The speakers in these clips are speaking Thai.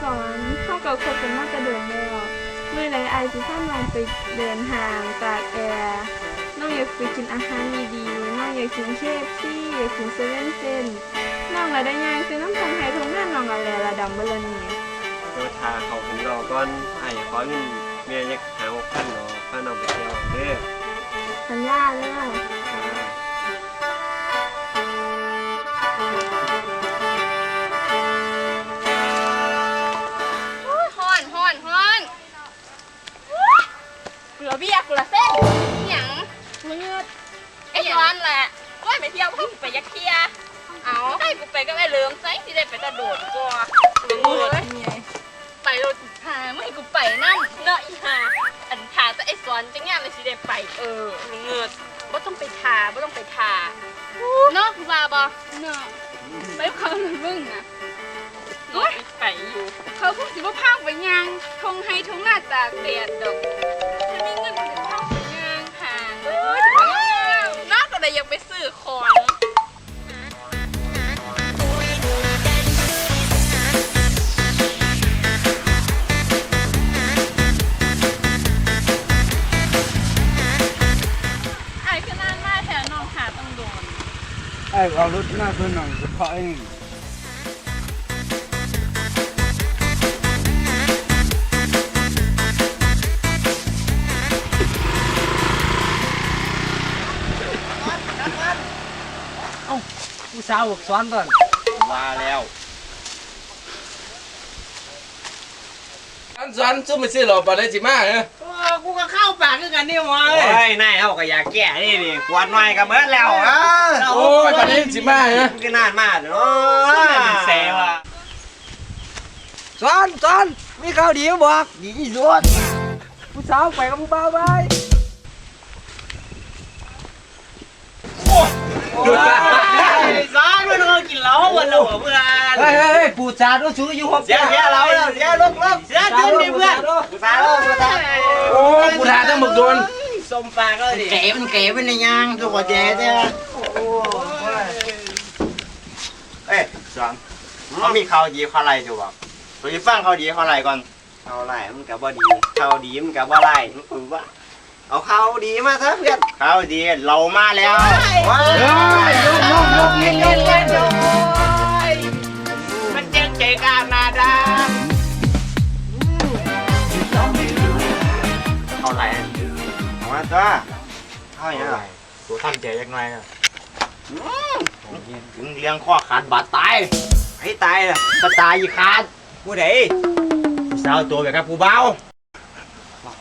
สอนเข้ากับคบกันมากกระโดดแล้วเมื่อไรไอายสิพาน้องไปเดินห่างตากแอร์น้องอยากไปกินอาหารดีๆน้องอยากกินเคฟซี่อยากกินเซเว่นเซนน้องละได้ย่างซื้อน้ำทงไทยทงหน้าน้องละแลละดำเบลนี่เดี๋ยวทาเขาถึงรอก่อนไอ้ขอเงินเมียอยักหาหกพันเนาะพาน้องไปเที่ยวเด้อสัญญาเลย เหลือเบียร์กูละเส้นหยังมือไอ้ย้อนแหละว่าไปเที่ยวพุ่งไปยักเที่ยเอาให้กูไปก็ไม่เลิมใจที่ได้ไปกระโดดกัวเมือไปโดดหาไม่ให้กูไปนั่นเนาะอีหาอันทาแต่ไอ้สอนจังงานเลยสิได้ไปเออเงือดว่าต้องไปทาว่าต้องไปทาเนาะว่าบ่เนาะไปกับเขาหนึ่งมึงนะน้อยไปอยู่ เขาคงสิว่าพางไปยางทงให้ทงหน้าตากแดดดอก เอารถหน้าเพื่อนหน่อยเฉพาะเองผู้สาวบอกสอนก่อนว่าแล้วอันสอนซุ่มไปซื้อหลอปลาได้จิมาเหรอกูก็เข้าปา กคือกันนี่วะโอ้ยนายเขาก็อยากแก่นี่นี่กวนหน่อยก็เบิดแล้วอะโอ้ยปลาได้จิมาเหรอมันก็นานมากเนาะเซว่ะสอนสอนมีข่าวดีมาบอกดีที่สุดผู้สาวไปกับผู้บ่าวไปซ้อนมันก็กินเหล้าวันละหัวเพื่อนเฮ้ยเฮ้ยเฮ้ยผู้สาวต้องสู้อยู่หกเสียเสียเราแล้วเสียลุกลุก เสียตื่นดิเพื่อน กูตายแล้วกูตาย โอ้ยผู้ทาต้องหมึกโดนสมปากก็ดิเก๋มันเก๋เป็นยังยังตัวเจ๊เจ้าเอ้ยสองเขามีข่าวดีข่าวไรจูบอกเราจะฟังข่าวดีข่าวไรก่อนข่าวไรมันกับว่าดีข่าวดีมันกับว่าไรมันคือว่าเอาข่าวดีมาซะเพื่อนข่าวดีเรามาแล้วว้าเฮ้ยยกยกยกเล่นเล่นเล่นมัน เอามาจ้าข่าวยังไงตัวตั้งใจยักหน่อยนะถึงเลี้ยงข้อขาดบาดตายให้ตายล่ะก็ตายอีกขาดผู้ใดผู้สาวตัวแบบกับผู้เบา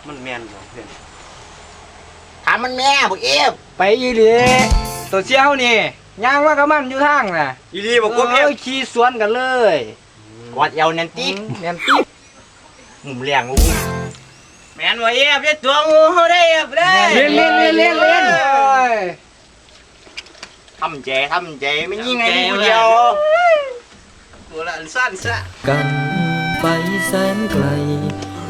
มันแม่นบ่เพื่อนถามมันแม่บอกเอฟไปอีหลีตัวเชี่ยวนี่ย่างว่ากับมันอยู่ทางน่ะอีลีบอกกบเอฟเอ้ยขี่สวนกันเลยกอดเอวแนนติ๊กแมนติ๊กหมุมเลี้ยงงู แมนว่าเอฟได้ตัวงูได้เอฟได้เล่นเล่นเล่นเล่นเล่นทำใจทำใจไม่ยิ่งไงผู้เดียวกูละสั้นซะกันไปแสนไกล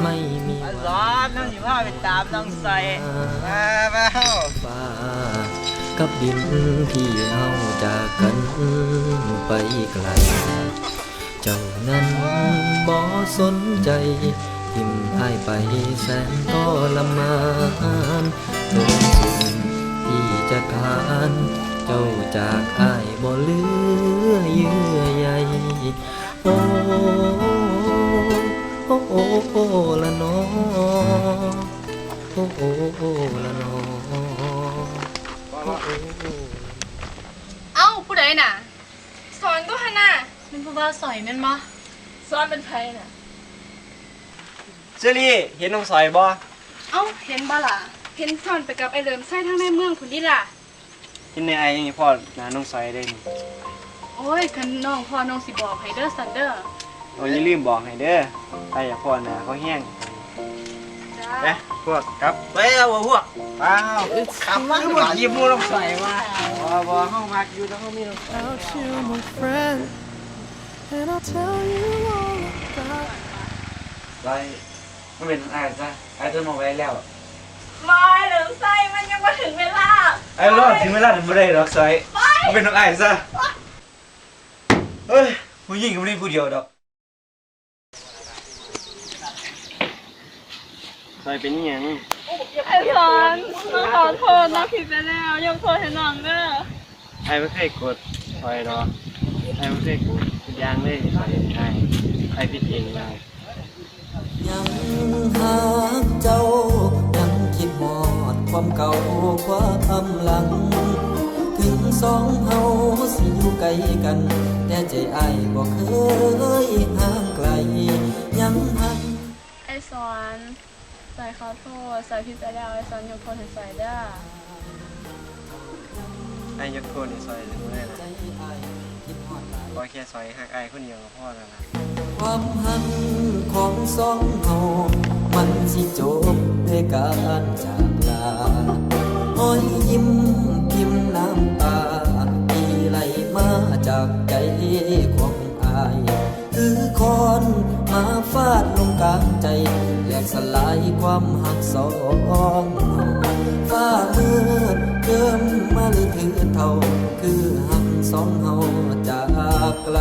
ไม่มีซ้อนน้องสิพาไปตามน้องใส่มาเบ้าฟ้ากับดินที่เฮาจากกันไปไกล เจ้านั้นบ่สนใจ ทิมหายไปแสนทรมานจนสิ่งที่จะทานเจ้าจากอ้ายบ่เหลือเยื่อใยโอ้โอ้โอ้โอ้ละนอโอ้โอ้โอ้ละนอโอ้โอ้โอ้เอ้าผู้ใดน่ะสอนก็ฮะน่ะเป็นผู้บ่าวสอยแม่นบ่สอนเป็นไผน่ะ เจลี่เห็นน้องสอยบ่เอ้าเห็นบ่ล่ะเห็นสอนไปกับไอ้เหลิมไส้ทั้งในเมืองคุณดิล่ะกินในไอ้นี่พ่อนาน้องสอยได้นี่โอ้ยคันน้องพ่อน้องสิบอกให้เด้อสันเด้อโอ้ยอย่าลืมบอกให้เด้อใครอยากพ่อหนาเขาแห้งจ้าไปพวกครับไปเอาพวกเปล่าขับมันหมดยิบมูต้องใส่มาบ่บ่ห้องมักอยู่แล้วเขามีน้องสอย about you, my friend, and I'll tell you all about ไป มันเป็นอาซะไอ้ต้นมาไว้แล้วมาหรือไส้มันยังมาถึงเวลาไอ้รอดถึงเวลาถึงไม่ได้หรอกซยมันเป็นน้องไอ้ซะเฮ้ยผู้หญิงก็ไม่ได้ผู้เดียวดอกซอยเป็นยังไอ้สอนน้องขอโทษน้องผิดไปแล้วยกโทษให้น้องเด้อไอ้ไม่เคยกดคอยรอกไอ้ไม่เคยกดยางเลยซอยไอ้ไอ้ผิดเองเลย หาเจ้ายังคิดหอดความเก่าความหลัง ถึงสองเฮาสิอยู่ไกลกัน แต่ใจอ้ายบ่เคยห่างไกล ยังหักไอ้สอนใส่ขอโทษใส่ผิดไปแล้วไอ้สอนยกโทษให้ใส่เด้อไอ้ยกโทษในซอยเลยบ่ได้นะก็แค่ซอยหักไอ้คนเดียวก็พอแล้วล่ะความหักของสองเฮามัน สิจบด้วยการจากลาอ้อยยิ้มพิมพ์น้ำตาที่ไหลมาจากใจของอายคือคอนมาฟาดลงกลางใจแหลกสลายความหักสองเฮาฟ้ามืดเริ่มมาลือถือเท่า คือหักสองเฮาจากไกล